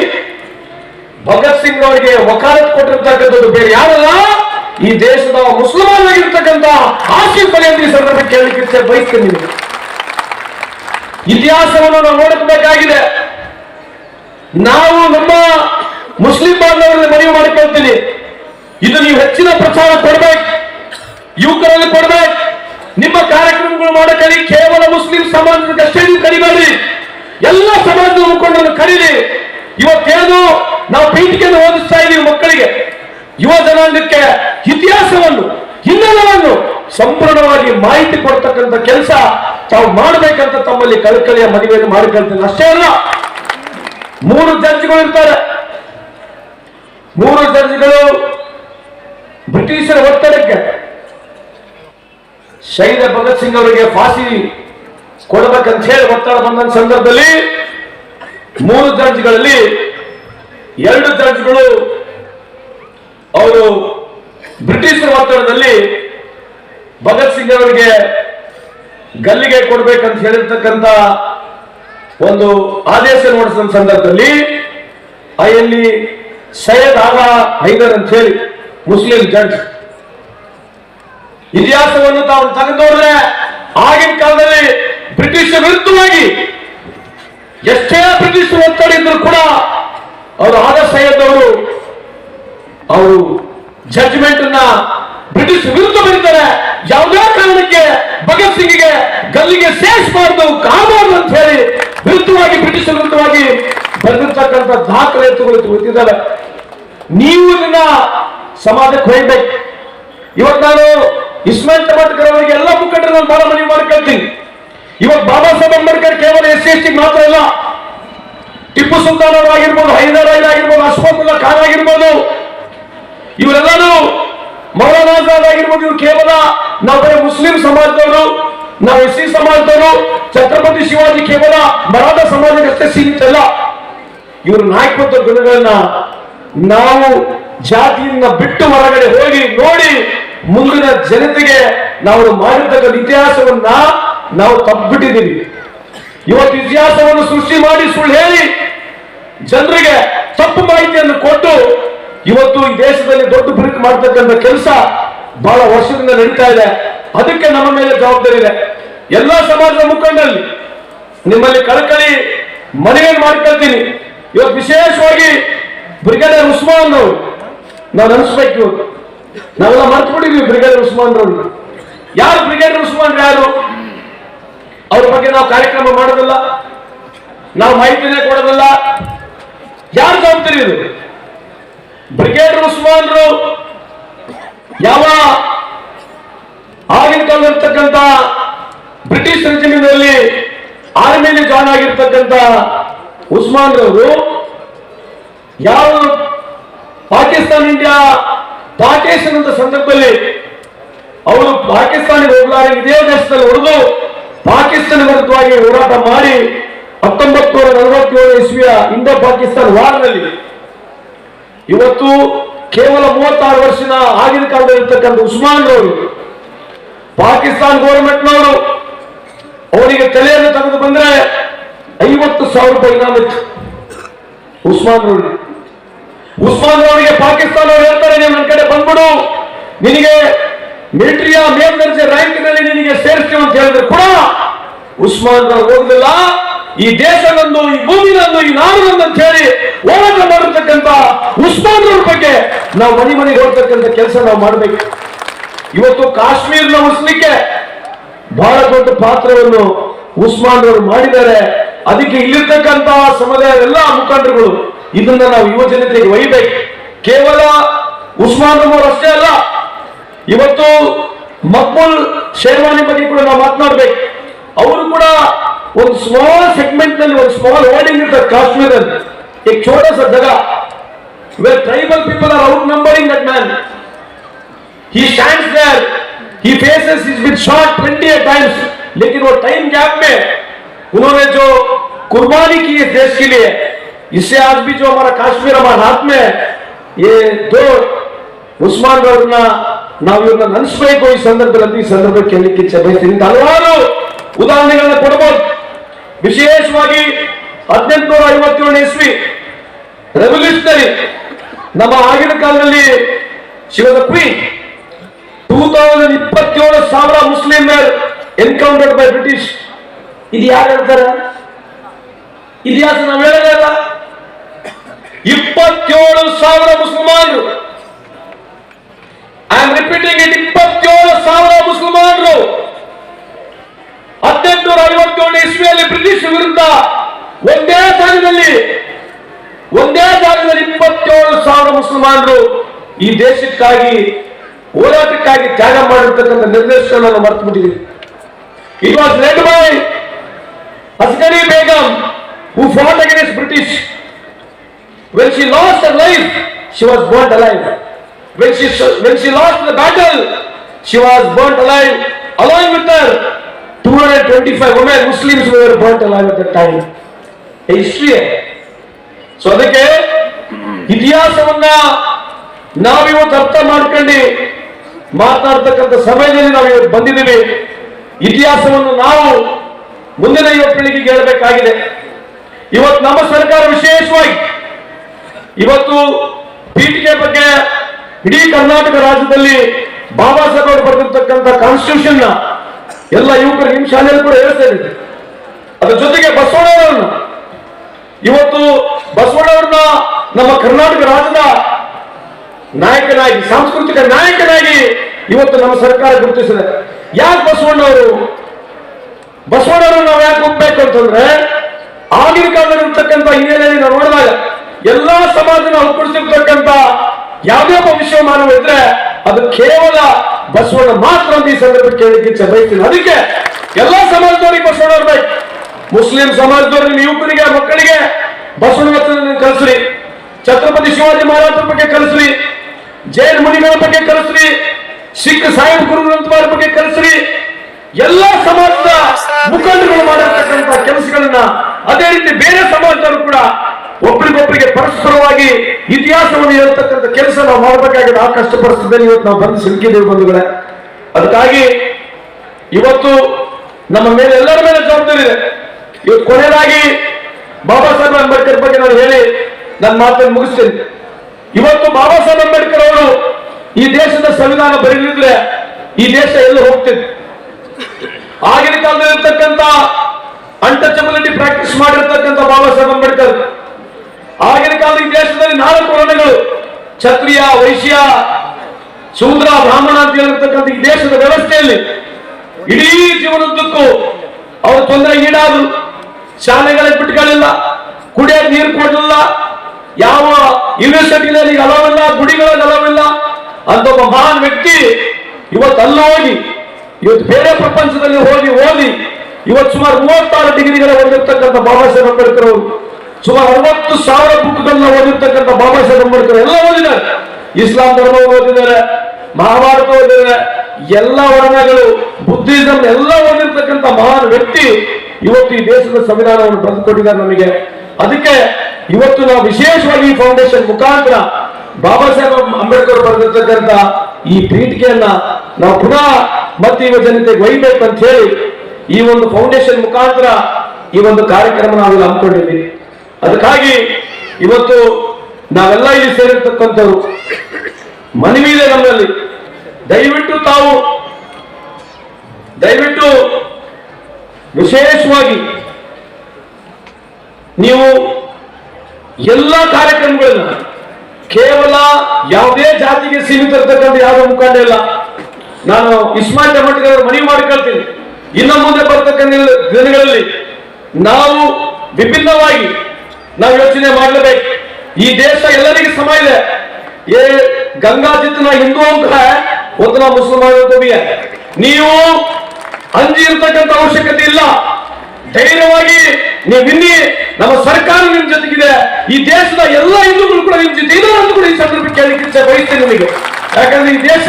ಭಗತ್ ಸಿಂಗ್ ಅವರಿಗೆ ವಕಾಲತ್ ಕೊಟ್ಟಿರ್ತಕ್ಕಂಥದ್ದು ಬೇರೆ ಯಾರಲ್ಲ, ಈ ದೇಶದ ಮುಸಲ್ಮಾನರಾಗಿರ್ತಕ್ಕಂಥ ಆಸಿಫ್ ಅಲಿ ಅಂತ ಈ ಸಂದರ್ಭ ಕೇಳಲಿಕ್ಕೆ ಬಯಸ್ತೀನಿ ನಿಮಗೆ. ಇತಿಹಾಸವನ್ನು ನಾವು ನೋಡಬೇಕಾಗಿದೆ ನಾವು ನಮ್ಮ ಮುಸ್ಲಿಂ ಬಾಂಧವರಲ್ಲಿ ಮನವಿ ಮಾಡಿಕೊಳ್ತೀನಿ. ಇದು ನೀವು ಹೆಚ್ಚಿನ ಪ್ರಚಾರ ಕೊಡ್ಬೇಕು. ಯುವಕರಲ್ಲಿ ಕೊಡ್ಬೇಕು ನಿಮ್ಮ ಕಾರ್ಯಕ್ರಮಗಳು ಮಾಡಕರಿ ಕೇವಲ ಮುಸ್ಲಿಂ ಸಮಾಜದ ನೀವು ಕರಿಬೇಡಿ. ಎಲ್ಲ ಸಮಾಜದ ಮುಖಂಡರನ್ನು ಕರೀರಿ. ಇವತ್ತೇನು ನಾವು ಪೀಠಿಕೆಯನ್ನು ಓದಿಸ್ತಾ ಇದೀವಿ ಮಕ್ಕಳಿಗೆ. ಯುವ ಜನಾಂಗಕ್ಕೆ ಇತಿಹಾಸವನ್ನು, ಹಿನ್ನೆಲೆಯನ್ನು ಸಂಪೂರ್ಣವಾಗಿ ಮಾಹಿತಿ ಕೊಡ್ತಕ್ಕಂಥ ಕೆಲಸ ತಾವು ಮಾಡಬೇಕಂತ ತಮ್ಮಲ್ಲಿ ಕಳಕಳಿಯ ಮನವಿಯನ್ನು ಮಾಡಿಕೊಳ್ತೀನಿ. ಅಷ್ಟೇ ಅಲ್ಲ, ಮೂರು ಜಡ್ಜ್ಗಳು ಇರ್ತಾರೆ. ಮೂರು ಜಡ್ಜ್ಗಳು ಬ್ರಿಟಿಷರ ಒತ್ತಡಕ್ಕೆ ಶಹೀದ ಭಗತ್ ಸಿಂಗ್ ಅವರಿಗೆ ಫಾಸಿ ಕೊಡಬೇಕಂತ ಹೇಳಿ ಒತ್ತಡ ಬಂದ ಸಂದರ್ಭದಲ್ಲಿ ಮೂರು ಜಡ್ಜ್ಗಳಲ್ಲಿ ಎರಡು ಜಡ್ಜ್ಗಳು ಅವರು ಬ್ರಿಟಿಷರ ಒತ್ತಡದಲ್ಲಿ ಭಗತ್ ಸಿಂಗ್ ಅವರಿಗೆ ಗಲ್ಲಿಗೆ ಕೊಡ್ಬೇಕಂತ ಹೇಳಿರ್ತಕ್ಕಂಥ ಒಂದು ಆದೇಶ ನೋಡಿಸಿದ ಸಂದರ್ಭದಲ್ಲಿ ಅಲ್ಲಿ ಸೈಯದ್ ಆರಾ ಹೈದರ್ ಅಂತ ಹೇಳಿ ಮುಸ್ಲಿಂ ಜಡ್ಜ್ ಇತಿಹಾಸವನ್ನು ತಾವು ತಗೊಂಡ್ರೆ ಆಗಿನ ಕಾಲದಲ್ಲಿ ಬ್ರಿಟಿಷ್ ವಿರುದ್ಧವಾಗಿ ಎಷ್ಟೇ ಬ್ರಿಟಿಷ್ ಒತ್ತಡ ಇದ್ರು ಕೂಡ ಅವರು ಆದ ಅವರು ಜಡ್ಜ್ಮೆಂಟ್ ಅನ್ನ ಬ್ರಿಟಿಷ್ ವಿರುದ್ಧ ಬರೀತಾರೆ. ಯಾವುದೇ ಕಾರಣಕ್ಕೆ ಭಗತ್ ಸಿಂಗ್ಗೆ ಗಲ್ಲಿಗೆ ಸೇರಿಸಬಾರ್ದು ಕಾಣಬಾರ್ದು ಅಂತ ಹೇಳಿ ವಿರುದ್ಧವಾಗಿ ಬ್ರಿಟಿಷ್ ವಿರುದ್ಧವಾಗಿ ಬರೆದಿರ್ತಕ್ಕಂಥ ದಾಖಲೆ ಗೊತ್ತಿದ್ದಾರೆ ನೀವು ಇದನ್ನ ಸಮಾಜಕ್ಕೆ ಹೋಗ್ಬೇಕು. ಇವತ್ತು ನಾನು ಇಸ್ಮಾಯಿಲ್ ಟಮಾಟ್ಕರ್ ಅವರಿಗೆ ಎಲ್ಲ ಮುಖಂಡರನ್ನು ಬಹಳ ಮನವಿ ಮಾಡ್ಕೊಳ್ತೀನಿ. ಇವಾಗ ಬಾಬಾ ಸಾಹೇಬ್ ಅಂಬೇಡ್ಕರ್ ಕೇವಲ ಎಸ್ ಸಿ ಎಸ್ ಟಿ ಮಾತ್ರ ಇಲ್ಲ ಟಿಪ್ಪು ಸುಲ್ತಾನ್ ಅವರಾಗಿರ್ಬೋದು ಹೈದರ್ ಅಲಿ ಆಗಿರ್ಬೋದು ಖಾನ್ ಆಗಿರ್ಬೋದು, ಇವರೆಲ್ಲರೂ ಮೌಲಾನ ಆಜಾದ್ ಆಗಿರ್ಬೋದು, ಇವ್ರು ಕೇವಲ ನಾವು ಬರೀ ಮುಸ್ಲಿಂ ಸಮಾಜದವರು, ನಾವು ಎಸ್ ಸಿ ಸಮಾಜದವರು, ಛತ್ರಪತಿ ಶಿವಾಜಿ ಕೇವಲ ಮರಾಠ ಸಮಾಜಕ್ಕಷ್ಟೇ ಸೀಮಿತ ಅಲ್ಲ. ಇವ್ರ ನಾಯಕತ್ವ ಗುಣಗಳನ್ನ ನಾವು ಜಾತಿಯನ್ನ ಬಿಟ್ಟು ಹೊರಗಡೆ ಹೋಗಿ ನೋಡಿ ಮುಂದಿನ ಜನತೆಗೆ ನಾವು ಮಾಡಿರ್ತಕ್ಕಂಥ ಇತಿಹಾಸವನ್ನ ನಾವು ತಪ್ಪಿಬಿಟ್ಟಿದ್ದೀವಿ. ಇವತ್ತು ಇತಿಹಾಸವನ್ನು ಸೃಷ್ಟಿ ಮಾಡಿ ಸುಳ್ಳು ಹೇಳಿ ಜನರಿಗೆ ತಪ್ಪು ಮಾಹಿತಿಯನ್ನು ಕೊಟ್ಟು ಇವತ್ತು ಈ ದೇಶದಲ್ಲಿ ದೊಡ್ಡ ಬಿರುಕು ಮಾಡ್ತಕ್ಕಂಥ ಕೆಲಸ ಬಹಳ ವರ್ಷದಿಂದ ನಡೀತಾ ಇದೆ. ಅದಕ್ಕೆ ನಮ್ಮ ಮೇಲೆ ಜವಾಬ್ದಾರಿ ಇದೆ. ಎಲ್ಲ ಸಮಾಜದ ಮುಖಂಡರಲ್ಲಿ ನಿಮ್ಮಲ್ಲಿ ಕಳಕಳಿ ಮನವಿಯನ್ನು ಮಾಡ್ಕೊಳ್ತೀನಿ. ಇವತ್ತು ವಿಶೇಷವಾಗಿ ಬ್ರಿಗೇಡಿಯರ್ ಉಸ್ಮಾನ್ ಅವರು, ನಾನು ಅನಿಸ್ಬೇಕು ನಾವೆಲ್ಲ ಮರ್ತು ಬಿಟ್ಟಿದ್ವಿ ಬ್ರಿಗೇಡಿಯರ್ ಉಸ್ಮಾನ್ ರವ್ರನ್ನ ಯಾರು ಬ್ರಿಗೇಡಿಯರ್ ಉಸ್ಮಾನ್ ಯಾರು? ಅವ್ರ ಬಗ್ಗೆ ನಾವು ಕಾರ್ಯಕ್ರಮ ಮಾಡೋದಿಲ್ಲ, ನಾವು ಮಾಹಿತಿನೇ ಕೊಡೋದಿಲ್ಲ. ಯಾರು ಜವಾಬ್ದಾರಿ ಇದು? ಬ್ರಿಗೇಡಿಯರ್ ಉಸ್ಮಾನ್ರು ಯಾವ ಆಗಿನ ಕಾಲದಲ್ಲಿರ್ತಕ್ಕಂಥ ಬ್ರಿಟಿಷ್ ರೆಜಿಮಿನಲ್ಲಿ ಆರ್ಮಿಲಿ ಜಾಯ್ನ್ ಆಗಿರ್ತಕ್ಕಂಥ ಉಸ್ಮಾನ್ ರವರು ಯಾವ ಪಾಕಿಸ್ತಾನ ಇಂಡಿಯಾ ಪಾಕಿಸ್ತಾನ ಸಂದರ್ಭದಲ್ಲಿ ಅವರು ಪಾಕಿಸ್ತಾನಿಗೆ ಹೋಗಲಾರೆ ಇದೇ ದೇಶದಲ್ಲಿ ಹೊಡೆದು ಪಾಕಿಸ್ತಾನ ವಿರುದ್ಧವಾಗಿ ಹೋರಾಟ ಮಾಡಿ ಹತ್ತೊಂಬತ್ತು ನಲವತ್ತೇಳು ಇಸ್ವಿಯ ಇಂಡೋ ಪಾಕಿಸ್ತಾನ ವಾರದಲ್ಲಿ ಇವತ್ತು ಕೇವಲ ಮೂವತ್ತಾರು ವರ್ಷದ ಆಗಿನ ಕಾಲದಲ್ಲಿ ಇರ್ತಕ್ಕಂಥ ಉಸ್ಮಾನ್ ರವರು, ಪಾಕಿಸ್ತಾನ ಗೌರ್ಮೆಂಟ್ನವರು ಅವರಿಗೆ ತಲೆಯನ್ನು ತೆಗೆದು ಬಂದ್ರೆ ಐವತ್ತು ಸಾವಿರ ರೂಪಾಯಿ ಉಸ್ಮಾನ್ ರವ್ರಿಗೆ. ಉಸ್ಮಾನ್ ಅವರಿಗೆ ಪಾಕಿಸ್ತಾನ ಹೇಳ್ತಾರೆ, ನೀವು ನನ್ನ ಕಡೆ ಬಂದ್ಬಿಡು. ನಿನಗೆ ಮಿಲಿಟರಿಯ ಮೇಲ್ದರ್ಜೆ ರ್ಯಾಂಕ್ನಲ್ಲಿ ನಿನಗೆ ಸೇರಿಸ್ತೀವಿ ಅಂತ ಹೇಳಿದ್ರೆ ಕೂಡ. ಉಸ್ಮಾನ್ ಹೋಗಲಿಲ್ಲ. ಈ ದೇಶವನ್ನು ಈ ಭೂಮಿನನ್ನು ಈ ನಾಡಿನಂದು ಅಂತ ಹೇಳಿ ಹೋರಾಟ ಮಾಡಿರ್ತಕ್ಕಂಥ ಉಸ್ಮಾನ್ ರವ್ರ ಬಗ್ಗೆ ನಾವು ಮನೆ ಮನೆಗೆ ಹೋಗ್ತಕ್ಕಂಥ ಕೆಲಸ ನಾವು ಮಾಡಬೇಕು. ಇವತ್ತು ಕಾಶ್ಮೀರನ ಉಳಿಸ್ಲಿಕ್ಕೆ ಬಹಳ ದೊಡ್ಡ ಪಾತ್ರವನ್ನು ಉಸ್ಮಾನ್ ಅವರು ಮಾಡಿದ್ದಾರೆ. ಅದಕ್ಕೆ ಇಲ್ಲಿರ್ತಕ್ಕಂತಹ ಎಲ್ಲ ಮುಖಂಡರುಗಳು ಇದನ್ನ ನಾವು ಯುವ ಜನತೆಗೆ ಒಯ್ಬೇಕು ಕೇವಲ ಉಸ್ಮಾನ್ ರವರು ಅಷ್ಟೇ ಅಲ್ಲ ಇವತ್ತು ಮಕ್ಬುಲ್ ಶೇರ್ವಾನಿ ಬಗ್ಗೆ ಕೂಡ ನಾವು ಮಾತನಾಡ್ಬೇಕು ಅವರು ಕೂಡ ಒಂದು ಸ್ಮಾಲ್ ಸೆಗ್ಮೆಂಟ್ ನಲ್ಲಿ ಒಂದು ಸ್ಮಾಲ್ ಹೋರ್ಡಿಂಗ್ ಇರ್ತಾರೆ ಕಾಶ್ಮೀರಲ್ಲಿ एक छोटा सा जगह where tribal people are outnumbering that man he stands there he faces his with shot 28 times लेकिन वो टाइम गैप में उन्होंने जो कुर्बानी की इस देश के लिए इससे आज भी जो हमारा कश्मीर हमारे हाथ में है ये दो ಉಸ್ಮಾನ್ ರವ್ರನ್ನ ನಾವು ಇವ್ರನ್ನ ನೆನೆಸ್ಬೇಕು ಈ ಸಂದರ್ಭದಲ್ಲಿ ಈ ಸಂದರ್ಭಕ್ಕೆ ಕೇಳಲಿಕ್ಕೆ ಇಚ್ಛೆ ಬಯಸ್ತೀನಿ ಇಂಥ ಹಲವಾರು ಉದಾಹರಣೆಗಳನ್ನ ಕೊಡಬಹುದು ವಿಶೇಷವಾಗಿ ಹದಿನೆಂಟುನೂರ ಐವತ್ತೇಳನೇ ಇಸ್ವಿ ರೆವಲ್ಯೂಷನರಿ ನಮ್ಮ ಆಗಿನ ಕಾಲದಲ್ಲಿ ಶಿವದ ಕ್ವೀನ್ ಟೂ ತೌಸಂಡ್ ಇಪ್ಪತ್ತೇಳು ಸಾವಿರ ಮುಸ್ಲಿಂ ಎನ್ಕೌಂಟರ್ಡ್ ಬೈ ಬ್ರಿಟಿಷ್ ಇದು ಯಾರು ಹೇಳ್ತಾರೆ ಇತಿಹಾಸ ನಾವು ಹೇಳೋದೇ ಇಲ್ಲ ಇಪ್ಪತ್ತೇಳು ಸಾವಿರ ಮುಸಲ್ಮಾನರು. ಐ ಆಮ್ ರಿಪೀಟಿಂಗ್ ಇಟ್ ಇಪ್ಪತ್ತೇಳು ಸಾವಿರ ಮುಸಲ್ಮಾನರು. ಹದಿನೆಂಟುನೂರ ಐವತ್ತೇಳು ಇಸ್ವಿಯಲ್ಲಿ ಬ್ರಿಟಿಷ್ ವಿರುದ್ಧ ಒಂದೇ ಜಾಗದಲ್ಲಿ ಒಂದೇ ಜಾಗದಲ್ಲಿ ಇಪ್ಪತ್ತೇಳು ಸಾವಿರ ಮುಸಲ್ಮಾನರು ಈ ದೇಶಕ್ಕಾಗಿ, ಹೋರಾಟಕ್ಕಾಗಿ ತ್ಯಾಗ ಮಾಡಿರ್ತಕ್ಕಂಥ ನಿರ್ದೇಶನವನ್ನು ಮರೆತು ಬಿಟ್ಟಿದ್ದೀವಿ it was led by Askari Begum who fought against British when she lost her life she was burnt alive when she when she lost the battle she was burnt alive along with her 225 women muslims were burnt alive at that time history so ಅದಕ್ಕೆ ಇತಿಹಾಸವನ್ನ ನಾವಿವತ್ತು ಅರ್ಥ ಮಾಡ್ಕೊಂಡು ಮಾತನಾಡ್ತಕ್ಕಂಥ ಸಮಯದಲ್ಲಿ ನಾವು ಇವತ್ತು ಬಂದಿದ್ದೀವಿ ಇತಿಹಾಸವನ್ನು ನಾವು ಮುಂದಿನ ಯುವ ಪೀಳಿಗೆಗೆ ಹೇಳಬೇಕಾಗಿದೆ ಇವತ್ತು ನಮ್ಮ ಸರ್ಕಾರ ವಿಶೇಷವಾಗಿ ಇವತ್ತು ಪೀಠಿಗೆ ಬಗ್ಗೆ ಇಡೀ ಕರ್ನಾಟಕ ರಾಜ್ಯದಲ್ಲಿ ಬಾಬಾ ಸಾಹೇಬ್ ಅವರು ಬರೆದಿರ್ತಕ್ಕಂಥ ಕಾನ್ಸ್ಟಿಟ್ಯೂಷನ್ ಎಲ್ಲ ಯುವಕರು ನಿಮ್ಮ ಶಾಲೆಯಲ್ಲಿ ಕೂಡ ಹೇಳ್ತಾ ಇದ್ದಾರೆ ಅದ್ರ ಜೊತೆಗೆ ಬಸವಣ್ಣವರನ್ನ ಇವತ್ತು ಬಸವಣ್ಣವ್ರನ್ನ ನಮ್ಮ ಕರ್ನಾಟಕ ರಾಜ್ಯದ ನಾಯಕನಾಗಿ, ಸಾಂಸ್ಕೃತಿಕ ನಾಯಕನಾಗಿ ಇವತ್ತು ನಮ್ಮ ಸರ್ಕಾರ ಗುರುತಿಸಿದೆ. ಯಾಕೆ ಬಸವಣ್ಣವರು ಬಸವಣ್ಣವರು ನಾವು ಯಾಕೆ ಹೋಗ್ಬೇಕು ಅಂತಂದ್ರೆ ಆಗಿನ ಕಾಲದಲ್ಲಿ ಇರ್ತಕ್ಕಂಥ ಹಿನ್ನೆಲೆಯಲ್ಲಿ ನಾವು ನೋಡಿದಾಗ ಎಲ್ಲಾ ಸಮಾಜನ ಒಗ್ಗೂಡಿಸಿರ್ತಕ್ಕಂಥ ಯಾವುದೇ ಒಬ್ಬ ವಿಶ್ವಮಾನವ ಇದ್ರೆ ಅದು ಕೇವಲ ಬಸವಣ್ಣ ಮಾತ್ರ ಅಂತ ಈ ಸಂದರ್ಭಕ್ಕೆ ಕೇಳಲಿಕ್ಕೆ ಬಯಸ್ತೀನಿ ಅದಕ್ಕೆ ಎಲ್ಲಾ ಸಮಾಜದವ್ರಿಗೆ ಬಸವಣ್ಣ ಇರ್ಬೇಕು ಮುಸ್ಲಿಂ ಸಮಾಜದವರು ನಿಮ್ಮ ಯುವಕರಿಗೆ, ಮಕ್ಕಳಿಗೆ ಬಸವಣ್ಣ ಕಲಿಸ್ರಿ ಛತ್ರಪತಿ ಶಿವಾಜಿ ಮಹಾರಾಜರ ಬಗ್ಗೆ ಕಲಿಸ್ರಿ ಜೈನ್ ಮುನಿಗಳ ಬಗ್ಗೆ ಕಲಿಸ್ರಿ ಸಿಖ್ ಸಾಹಿಬ್ ಗುರು ಗ್ರಂಥವಾರ ಬಗ್ಗೆ ಕಲಿಸ್ರಿ ಎಲ್ಲ ಸಮಾಜದ ಮುಖಂಡರು ಮಾಡಿರ್ತಕ್ಕಂಥ ಕೆಲಸಗಳನ್ನ ಅದೇ ರೀತಿ ಬೇರೆ ಸಮಾಜದವರು ಕೂಡ ಒಬ್ಬರಿಗೊಬ್ಬರಿಗೆ ಪರಸ್ಪರವಾಗಿ ಇತಿಹಾಸವನ್ನು ಹೇಳ್ತಕ್ಕಂಥ ಕೆಲಸ ನಾವು ಮಾಡಬೇಕಾಗಿದೆ. ಆ ಕಷ್ಟ ಪರಿಸ್ಥಿತಿಯಲ್ಲಿ ಇವತ್ತು ನಾವು ಬಂದು ಸಿಲುಕಿದ್ದೇವೆ ಬಂಧುಗಳೇ. ಅದಕ್ಕಾಗಿ ಇವತ್ತು ನಮ್ಮ ಮೇಲೆ ಎಲ್ಲರ ಮೇಲೆ ಜವಾಬ್ದಾರಿ ಇದೆ. ಇವತ್ತು ಕೊನೆಯದಾಗಿ ಬಾಬಾ ಸಾಹೇಬ್ ಅಂಬೇಡ್ಕರ್ ಬಗ್ಗೆ ನಾನು ಹೇಳಿ ನನ್ನ ಮಾತನ್ನು ಮುಗಿಸ್ತೇನೆ. ಇವತ್ತು ಬಾಬಾ ಸಾಹೇಬ್ ಅಂಬೇಡ್ಕರ್ ಅವರು ಈ ದೇಶದ ಸಂವಿಧಾನ ಬರೀಲಿದ್ರೆ ಈ ದೇಶ ಎಲ್ಲೂ ಹೋಗ್ತಿದೆ ಆಗಿನ ಕಾಲದಲ್ಲಿ ಇರ್ತಕ್ಕಂಥ ಅನ್ಟಚಬಿಲಿಟಿ ಪ್ರಾಕ್ಟೀಸ್ ಮಾಡಿರ್ತಕ್ಕಂಥ ಬಾಬಾ ಸಾಹೇಬ್ ಅಂಬೇಡ್ಕರ್ ಆಗಿನ ಕಾಲದ ಇತಿಹಾಸದಲ್ಲಿ ನಾಲ್ಕು ವರ್ಣಗಳು. ಕ್ಷತ್ರಿಯ, ವೈಶ್ಯ, ಶೂದ್ರ, ಬ್ರಾಹ್ಮಣ ಅಂತ ಹೇಳಿರ್ತಕ್ಕಂಥ ಈ ದೇಶದ ವ್ಯವಸ್ಥೆಯಲ್ಲಿ ಇಡೀ ಜೀವನದ್ದಕ್ಕೂ ಅವರು ತೊಂದರೆ ಈಡಾದ್ರು ಶಾಲೆಗಳಿಗೆ ಬಿಟ್ಕೊಳ್ಳಿಲ್ಲ ಕುಡಿಯ ನೀರು ಕೊಡಲಿಲ್ಲ, ಯಾವ ಯೂನಿವರ್ಸಿಟಿನಲ್ಲಿ ಅಲವಿಲ್ಲ ಗುಡಿಗಳಲ್ಲಿ ಅಲವಿಲ್ಲ ಅಂತ ಒಬ್ಬ ಮಹಾನ್ ವ್ಯಕ್ತಿ ಇವತ್ತು ಅಲ್ಲಿ ಹೋಗಿ, ಇವತ್ತು ಬೇರೆ ಪ್ರಪಂಚದಲ್ಲಿ ಹೋಗಿ ಓದಿ, ಇವತ್ತು ಸುಮಾರು ಮೂವತ್ತಾರು ಡಿಗ್ರಿಗಳ ಹೊಂದಿರತಕ್ಕಂಥ ಬಾಬಾ ಸಾಹೇಬ್ ಅಂಬೇಡ್ಕರ್ ಅವರು ಸುಮಾರು ಅರವತ್ತು ಸಾವಿರ ಬುಕ್ಗಳನ್ನ ಓದಿರ್ತಕ್ಕಂಥ ಬಾಬಾ ಸಾಹೇಬ್ ಅಂಬೇಡ್ಕರ್ ಎಲ್ಲ ಓದಿದ್ದಾರೆ. ಇಸ್ಲಾಂ ಧರ್ಮ ಓದಿದ್ದಾರೆ, ಮಹಾಭಾರತ ಓದಿದ್ದಾರೆ. ಎಲ್ಲ ವರ್ಣಗಳು, ಬುದ್ಧಿಸಂ ಎಲ್ಲ ಓದಿರ್ತಕ್ಕಂಥ ಮಹಾನ್ ವ್ಯಕ್ತಿ ಇವತ್ತು ಈ ದೇಶದ ಸಂವಿಧಾನವನ್ನು ಬರೆದುಕೊಟ್ಟಿದ್ದಾರೆ ನಮಗೆ. ಅದಕ್ಕೆ ಇವತ್ತು ನಾವು ವಿಶೇಷವಾಗಿ ಈ ಫೌಂಡೇಶನ್ ಮುಖಾಂತರ ಬಾಬಾ ಸಾಹೇಬ್ ಅಂಬೇಡ್ಕರ್ ಬರೆದಿರ್ತಕ್ಕಂಥ ಈ ಪೀಠಿಕೆಯನ್ನ ನಾವು ಪುನಃ ಮತ್ತೆ ಯುವ ಜನತೆಗೆ ಒಯ್ಬೇಕು ಅಂತ ಹೇಳಿ ಈ ಒಂದು ಫೌಂಡೇಶನ್ ಮುಖಾಂತರ ಈ ಒಂದು ಕಾರ್ಯಕ್ರಮ ನಾವಿಲ್ಲಿ ಹಮ್ಮಿಕೊಂಡಿದ್ದೀವಿ. ಅದಕ್ಕಾಗಿ ಇವತ್ತು ನಾವೆಲ್ಲ ಇಲ್ಲಿ ಸೇರಿರ್ತಕ್ಕಂಥವ್ರು, ಮನವಿ ಇದೆ ನಮ್ಮಲ್ಲಿ. ದಯವಿಟ್ಟು ತಾವು, ದಯವಿಟ್ಟು ವಿಶೇಷವಾಗಿ ನೀವು ಎಲ್ಲ ಕಾರ್ಯಕ್ರಮಗಳನ್ನ ಕೇವಲ ಯಾವುದೇ ಜಾತಿಗೆ ಸೀಮಿತ ಇರ್ತಕ್ಕಂಥ ಯಾವ ಮುಖಂಡ ಇಲ್ಲ. ನಾನು ಇಸ್ಮಾಯಿಲ್ ಅವರು ಮನವಿ ಮಾಡಿಕೊಳ್ತೀನಿ ಇನ್ನು ಮುಂದೆ ಬರ್ತಕ್ಕಂಥ ದಿನಗಳಲ್ಲಿ ನಾವು ವಿಭಿನ್ನವಾಗಿ ನಾವು ಯೋಚನೆ ಮಾಡಲೇಬೇಕು. ಈ ದೇಶ ಎಲ್ಲರಿಗೂ ಸಮ ಇದೆ. ಏ, ಗಂಗಾ ಜಿತ್ನ ಹಿಂದೂ ಅಂತ ಒಂದನ ಮುಸಲ್ಮಾನ ಕವಿಯ ನೀವು ಅಂಜಿರ್ತಕ್ಕಂಥ ಅವಶ್ಯಕತೆ ಇಲ್ಲ. ಧೈರ್ಯವಾಗಿ ನೀವು ಇನ್ನಿ ನಮ್ಮ ಸರ್ಕಾರ ನಿಮ್ ಜೊತೆಗಿದೆ. ಈ ದೇಶದ ಎಲ್ಲ ಹಿಂದೂಗಳು ಕೂಡ ನಿಮ್ ಜೊತೆ ಇದೆ ಅಂತ ಕೂಡ ಈ ಸಂದರ್ಭ ಕೇಳಲಿಕ್ಕೆ ಬಯಸ್ತೇನೆ ನಿಮಗೆ. ಯಾಕಂದ್ರೆ ಈ ದೇಶ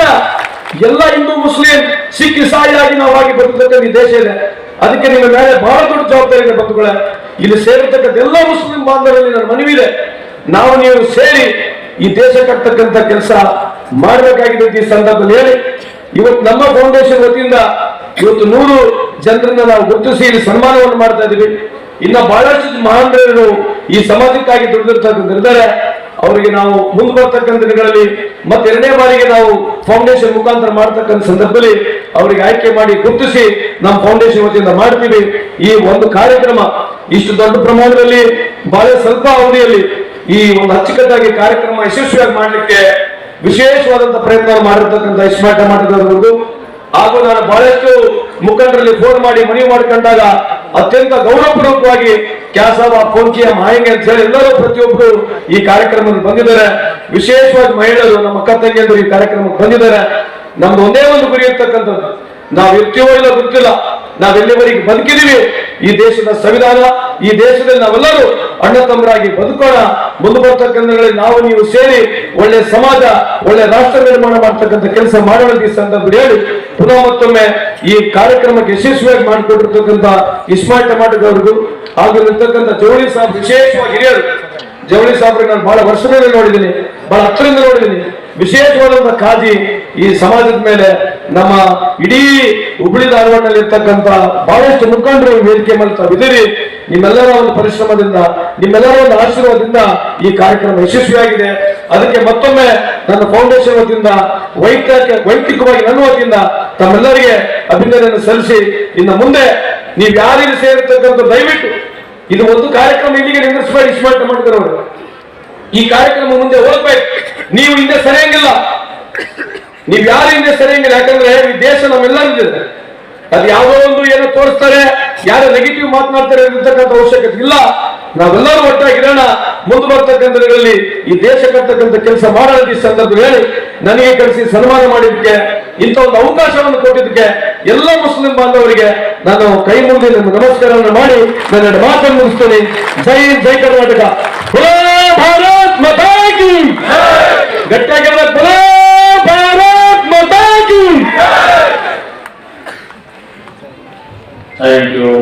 ಎಲ್ಲ ಹಿಂದೂ ಮುಸ್ಲಿಂ, ಸಿಖ್, ಇಸಾಯಿ ಆಗಿ ನಾವಾಗಿ ಬರ್ತಕ್ಕಂಥ ಈ ದೇಶ ಇದೆ. ಅದಕ್ಕೆ ನಿಮ್ಮ ಮೇಲೆ ಬಹಳ ದೊಡ್ಡ ಜವಾಬ್ದಾರಿ ಇದೆ ಬಂಧುಗಳೇ, ಇಲ್ಲಿ ಸೇರಿರ್ತಕ್ಕಂಥ ಎಲ್ಲ ಮುಸ್ಲಿಂ ಬಾಂಧವರಲ್ಲಿ ನನ್ನ ಮನವಿ ಇದೆ ನಾವು ನೀವು ಸೇರಿ ಈ ದೇಶ ಕಟ್ಟತಕ್ಕಂಥ ಕೆಲಸ ಮಾಡಬೇಕಾಗಿದೆ ಈ ಸಂದರ್ಭದಲ್ಲಿ ಹೇಳಿ. ಇವತ್ತು ನಮ್ಮ ಫೌಂಡೇಶನ್ ವತಿಯಿಂದ ಇವತ್ತು ನೂರು ಜನರನ್ನ ನಾವು ಗುರುತಿಸಿ ಇಲ್ಲಿ ಸನ್ಮಾನವನ್ನು ಮಾಡ್ತಾ ಇದ್ದೀವಿ. ಇನ್ನ ಬಹಳಷ್ಟು ಮಹಾನ್ ಈ ಸಮಾಜಕ್ಕಾಗಿ ದುಡಿದಿರ್ತಕ್ಕಂಥದ್ದಾರೆ ಅವರಿಗೆ ನಾವು ಮುಂದೆ ಬರ್ತಕ್ಕಂಥ ದಿನಗಳಲ್ಲಿ ಮತ್ತೆ ಎರಡನೇ ಬಾರಿಗೆ ನಾವು ಫೌಂಡೇಶನ್ ಮುಖಾಂತರ ಮಾಡತಕ್ಕಂಥ ಸಂದರ್ಭದಲ್ಲಿ ಅವರಿಗೆ ಆಯ್ಕೆ ಮಾಡಿ ಗುರುತಿಸಿ ನಮ್ಮ ಫೌಂಡೇಶನ್ ವತಿಯಿಂದ ಮಾಡ್ತೀವಿ. ಈ ಒಂದು ಕಾರ್ಯಕ್ರಮ ಇಷ್ಟು ದೊಡ್ಡ ಪ್ರಮಾಣದಲ್ಲಿ ಬಹಳ ಸ್ವಲ್ಪ ಅವಧಿಯಲ್ಲಿ ಈ ಒಂದು ಅಚ್ಚುಕಟ್ಟಾಗಿ ಕಾರ್ಯಕ್ರಮ ಯಶಸ್ವಿಯಾಗಿ ಮಾಡಲಿಕ್ಕೆ ವಿಶೇಷವಾದಂತಹ ಪ್ರಯತ್ನ ಮಾಡಿರ್ತಕ್ಕಂಥ ಇಸ್ಮಾಟ ಮಾಡಿದವರು ಹಾಗೂ ನಾನು ಬಹಳಷ್ಟು ಮುಖಂಡರಲ್ಲಿ ಫೋನ್ ಮಾಡಿ ಮನವಿ ಮಾಡ್ಕೊಂಡಾಗ ಅತ್ಯಂತ ಗೌರವಪೂರ್ವಕವಾಗಿ ಕ್ಯಾಸಾಬ ಫೋನ್ಕಿಯ ಮಾಯಂಗೆ ಅಂತ ಹೇಳಿ ಎಲ್ಲರೂ ಪ್ರತಿಯೊಬ್ಬರು ಈ ಕಾರ್ಯಕ್ರಮದಲ್ಲಿ ಬಂದಿದ್ದಾರೆ. ವಿಶೇಷವಾಗಿ ಮಹಿಳೆಯರು, ನಮ್ಮ ಅಕ್ಕ ತಂಗಿಯರು ಈ ಕಾರ್ಯಕ್ರಮಕ್ಕೆ ಬಂದಿದ್ದಾರೆ. ನಮ್ದು ಒಂದೇ ಒಂದು ಗುರಿ ಇರ್ತಕ್ಕಂಥದ್ದು. ನಾವು ಇರ್ತೀವೋ ಇಲ್ಲ ಗೊತ್ತಿಲ್ಲ. ನಾವೆಲ್ಲಿವರೆಗೆ ಬದುಕಿದೀವಿ ಈ ದೇಶದ ಸಂವಿಧಾನ, ಈ ದೇಶದಲ್ಲಿ ನಾವೆಲ್ಲರೂ ಅಣ್ಣ ತಮ್ಮರಾಗಿ ಬದುಕೋಣ. ಮುಂದೆ ಬರ್ತಕ್ಕಂಥ ನಾವು, ನೀವು ಸೇರಿ ಒಳ್ಳೆ ಸಮಾಜ, ಒಳ್ಳೆ ರಾಷ್ಟ್ರ ನಿರ್ಮಾಣ ಮಾಡ್ತಕ್ಕಂಥ ಕೆಲಸ ಮಾಡೋಣ ಈ ಸಂದರ್ಭದಲ್ಲಿ ಹೇಳಿ. ಪುನಃ ಮತ್ತೊಮ್ಮೆ ಈ ಕಾರ್ಯಕ್ರಮಕ್ಕೆ ಯಶಸ್ವಿಯಾಗಿ ಮಾಡಿಕೊಂಡಿರ್ತಕ್ಕಂಥ ಇಸ್ಮಾರ್ಟ್ ಟಮಾಟೋದವರಿಗೂ ಹಾಗೂ ಜವಳಿ ಸಾಹೇಬ್ ವಿಶೇಷವಾಗಿ ಹಿರಿಯರು. ಜವಳಿ ಸಾಹೇಬ್ರಿಗೆ ನಾನು ಬಹಳ ವರ್ಷದಿಂದ ನೋಡಿದ್ದೀನಿ, ಬಹಳ ಹತ್ತಿರದಿಂದ ನೋಡಿದ್ದೀನಿ. ವಿಶೇಷವಾದಂತಹ ಕಾಜಿ ಈ ಸಮಾಜದ ಮೇಲೆ ನಮ್ಮ ಇಡೀ ಹುಬ್ಬಳ್ಳಿ ಧಾರವಾಡಲ್ಲಿ ಇರ್ತಕ್ಕಂಥ ಬಹಳಷ್ಟು ಮುಖಂಡರು ವೇದಿಕೆ ಮೇಲೆ ತಾವಿದ್ದೀರಿ ನಿಮ್ಮೆಲ್ಲರ ಒಂದು ಪರಿಶ್ರಮದಿಂದ, ನಿಮ್ಮೆಲ್ಲರ ಒಂದು ಆಶೀರ್ವಾದದಿಂದ ಈ ಕಾರ್ಯಕ್ರಮ ಯಶಸ್ವಿಯಾಗಿದೆ. ಅದಕ್ಕೆ ಮತ್ತೊಮ್ಮೆ ನನ್ನ ಫೌಂಡೇಶನ್ ವತಿಯಿಂದ, ವೈಯಕ್ತಿಕ, ವೈಯಕ್ತಿಕವಾಗಿ ನನ್ನ ವತಿಯಿಂದ ತಮ್ಮೆಲ್ಲರಿಗೆ ಅಭಿನಂದನೆ ಸಲ್ಲಿಸಿ, ಇನ್ನು ಮುಂದೆ ನೀವು ಯಾರಿಗೆ ಸೇರಿರ್ತಕ್ಕಂಥ ದಯವಿಟ್ಟು ಇದು ಒಂದು ಕಾರ್ಯಕ್ರಮ ಇಲ್ಲಿಗೆ ನಿಲ್ಲಿಸಬೇಡಿ ಮಾಡ್ತಾರೆ ಅವರು. ಈ ಕಾರ್ಯಕ್ರಮ ಮುಂದೆ ಹೋಗ್ಬೇಕು. ನೀವು ಹಿಂದೆ ಸರಿಯಂಗಿಲ್ಲ. ನೀವು ಯಾರು ಹಿಂದೆ ಸರಿಯಂಗಿಲ್ಲ? ಯಾಕಂದ್ರೆ ಈ ದೇಶ ನಮ್ಮೆಲ್ಲರಿದೆ ಅದು ಯಾವುದೋ ಒಂದು ಏನೋ ತೋರಿಸ್ತಾರೆ, ಯಾರು ನೆಗೆಟಿವ್ ಮಾತನಾಡ್ತಾರೆ ಇರ್ತಕ್ಕಂಥ ಅವಶ್ಯಕತೆ ಇಲ್ಲ. ನಾವೆಲ್ಲರೂ ಒಟ್ಟಾಗಿರೋಣ. ಮುಂದೆ ಬರ್ತಕ್ಕಂಥ ದಿನಗಳಲ್ಲಿ ಈ ದೇಶ ಕಟ್ಟತಕ್ಕಂಥ ಕೆಲಸ ಮಾಡೋದಕ್ಕೆ ಈ ಸಂದರ್ಭ ಹೇಳಿ, ನನಗೆ ಕಳಿಸಿ ಸನ್ಮಾನ ಮಾಡಿದ್ದಕ್ಕೆ, ಇಂಥ ಒಂದು ಅವಕಾಶವನ್ನು ಕೊಟ್ಟಿದ್ದಕ್ಕೆ ಎಲ್ಲ ಮುಸ್ಲಿಂ ಬಾಂಧವರಿಗೆ ನಾನು ಕೈ ಮುಂದೆ ನಿಮ್ಮ ನಮಸ್ಕಾರವನ್ನು ಮಾಡಿ ನನ್ನ ಮಾತನ್ನು ಮುಗಿಸ್ತೇನೆ. ಜೈ ಜೈ ಕರ್ನಾಟಕ. ಭಾರತ್ ಮಾತಾ ಕಿ ಗಟ್ಟಿಯಾಗಿರ್ಬೇಕು ಬೋಲೋ ಭಾರತ್ ಮಾತಾ ಕಿ Thank you.